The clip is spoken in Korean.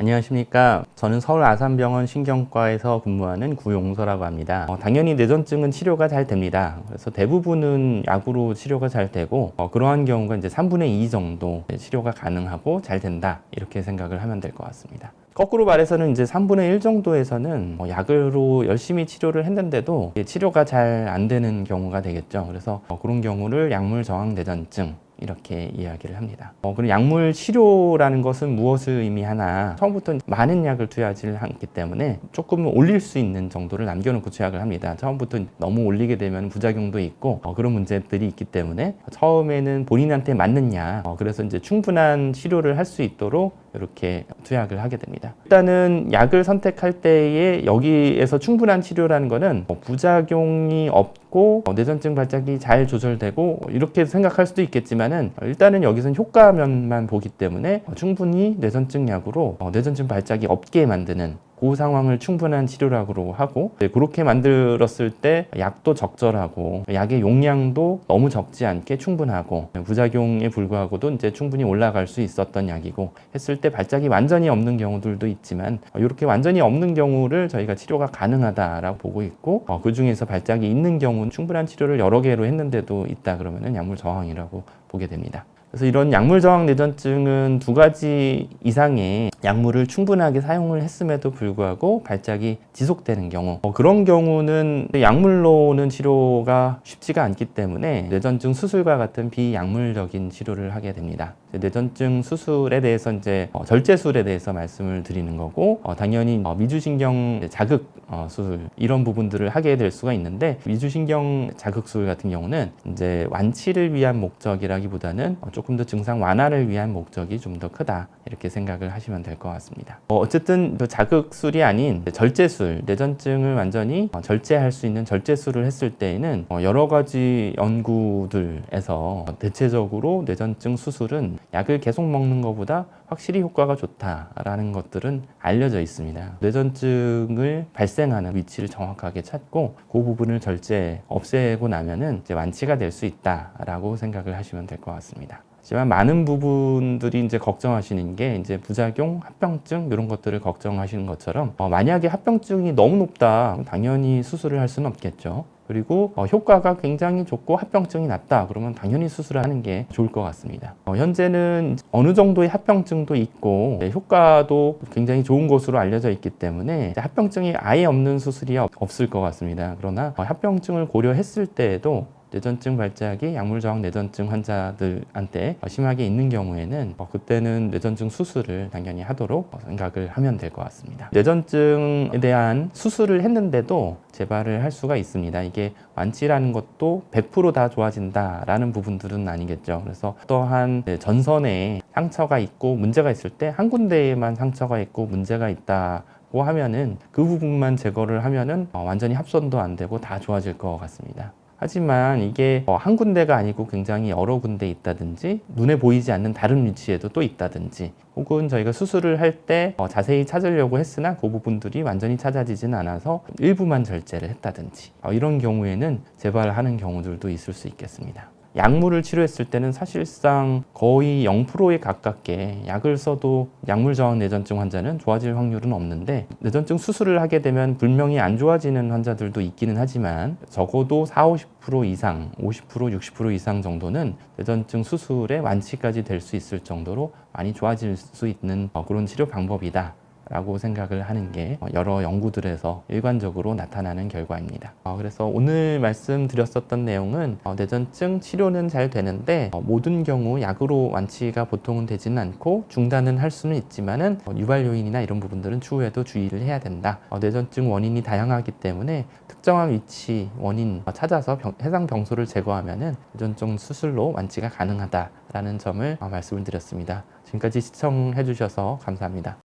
안녕하십니까. 저는 서울 아산병원 신경과에서 근무하는 구용서라고 합니다. 어, 당연히 뇌전증은 치료가 잘 됩니다. 그래서 대부분은 약으로 치료가 잘 되고 어, 그러한 경우가 이제 3분의 2 정도 치료가 가능하고 잘 된다 이렇게 생각을 하면 될 것 같습니다. 거꾸로 말해서는 이제 3분의 1 정도에서는 뭐 약으로 열심히 치료를 했는데도 치료가 잘 안 되는 경우가 되겠죠. 그래서 어, 그런 경우를 약물 저항 뇌전증 이렇게 이야기를 합니다. 어, 그리고 약물 치료라는 것은 무엇을 의미하나 처음부터 많은 약을 투여하지 않기 때문에 조금 올릴 수 있는 정도를 남겨놓고 투약을 합니다. 처음부터 너무 올리게 되면 부작용도 있고 어, 그런 문제들이 있기 때문에 처음에는 본인한테 약 어, 그래서 이제 충분한 치료를 할 수 있도록 이렇게 투약을 하게 됩니다. 일단은 약을 선택할 때에 여기에서 충분한 치료라는 거는 뭐 부작용이 없고 어, 뇌전증 발작이 잘 조절되고 이렇게 생각할 수도 있겠지만은 일단은 여기서는 효과면만 보기 때문에 어, 충분히 뇌전증 약으로 어, 뇌전증 발작이 없게 만드는 그 상황을 충분한 치료라고 하고 네, 그렇게 만들었을 때 약도 적절하고 약의 용량도 너무 적지 않게 충분하고 부작용에 불구하고도 이제 충분히 올라갈 수 있었던 약이고 했을 때 발작이 완전히 없는 경우들도 있지만 이렇게 완전히 없는 경우를 저희가 치료가 가능하다라고 보고 있고 어, 그 중에서 발작이 있는 경우는 충분한 치료를 여러 개로 했는데도 있다 그러면은 약물 저항이라고 보게 됩니다. 그래서 이런 약물 저항 뇌전증은 두 가지 이상의 약물을 충분하게 사용을 했음에도 불구하고 발작이 지속되는 경우 어, 그런 경우는 약물로는 치료가 쉽지가 않기 때문에 뇌전증 수술과 같은 비약물적인 치료를 하게 됩니다. 뇌전증 수술에 대해서 이제 어, 절제술에 대해서 말씀을 드리는 거고 어, 당연히 어, 미주신경 자극 어, 수술 이런 부분들을 하게 될 수가 있는데 미주신경 자극 수술 같은 경우는 이제 완치를 위한 목적이라기보다는 어, 조금 더 증상 완화를 위한 목적이 좀 더 크다 이렇게 생각을 하시면 될 것 같습니다. 어, 어쨌든 그 자극술이 아닌 절제술 뇌전증을 완전히 어, 절제할 수 있는 절제술을 했을 때에는 어, 여러 가지 연구들에서 어, 대체적으로 뇌전증 수술은 약을 계속 먹는 것보다 확실히 효과가 좋다라는 것들은 알려져 있습니다. 뇌전증을 발생하는 위치를 정확하게 찾고 그 부분을 절제 없애고 나면은 이제 완치가 될 수 있다라고 생각을 하시면 될 것 같습니다. 하지만 많은 부분들이 이제 걱정하시는 게 이제 부작용, 합병증 이런 것들을 걱정하시는 것처럼 어, 만약에 합병증이 너무 높다, 당연히 수술을 할 수는 없겠죠. 그리고 어, 효과가 굉장히 좋고 합병증이 낮다 그러면 당연히 수술을 하는 게 좋을 것 같습니다. 어, 현재는 어느 정도의 합병증도 있고 네, 효과도 굉장히 좋은 것으로 알려져 있기 때문에 합병증이 아예 없는 수술이 없- 없을 것 같습니다. 그러나 어, 합병증을 고려했을 때에도 뇌전증 발작이 약물 저항 뇌전증 환자들한테 어, 심하게 있는 경우에는 어, 그때는 뇌전증 수술을 당연히 하도록 어, 생각을 하면 될 것 같습니다. 뇌전증에 대한 수술을 했는데도 재발을 할 수가 있습니다. 이게 완치라는 것도 100%다 좋아진다라는 부분들은 아니겠죠. 그래서 또한 네, 전선에 상처가 있고 문제가 있을 때 한 군데에만 상처가 있고 문제가 있다 고 하면은 그 부분만 제거를 하면은 어, 완전히 합선도 안 되고 다 좋아질 것 같습니다. 하지만 이게 어, 한 군데가 아니고 굉장히 여러 군데 있다든지 눈에 보이지 않는 다른 위치에도 또 있다든지 혹은 저희가 수술을 할때 어, 자세히 찾으려고 했으나 그 부분들이 완전히 찾아지진 않아서 일부만 절제를 했다든지 어, 이런 경우에는 재발하는 경우들도 있을 수 있겠습니다. 약물을 치료했을 때는 사실상 거의 0%에 가깝게 약을 써도 약물 저항 뇌전증 환자는 좋아질 확률은 없는데 뇌전증 수술을 하게 되면 분명히 안 좋아지는 환자들도 있기는 하지만 적어도 4, 50% 이상, 50%, 60% 이상 정도는 뇌전증 수술의 완치까지 될 수 있을 정도로 많이 좋아질 수 있는 어, 그런 치료 방법이다. 라고 생각을 하는 게 어, 여러 연구들에서 일관적으로 나타나는 결과입니다. 어, 그래서 오늘 말씀드렸었던 내용은 어, 뇌전증 치료는 잘 되는데 어, 모든 경우 약으로 완치가 보통은 되지는 않고 중단은 할 수는 있지만은 어, 유발 요인이나 이런 부분들은 추후에도 주의를 해야 된다. 어, 뇌전증 원인이 다양하기 때문에 특정한 위치 원인 어, 찾아서 병- 해당 병소를 제거하면은 뇌전증 수술로 완치가 가능하다라는 점을 어, 말씀을 드렸습니다. 지금까지 시청해 주셔서 감사합니다.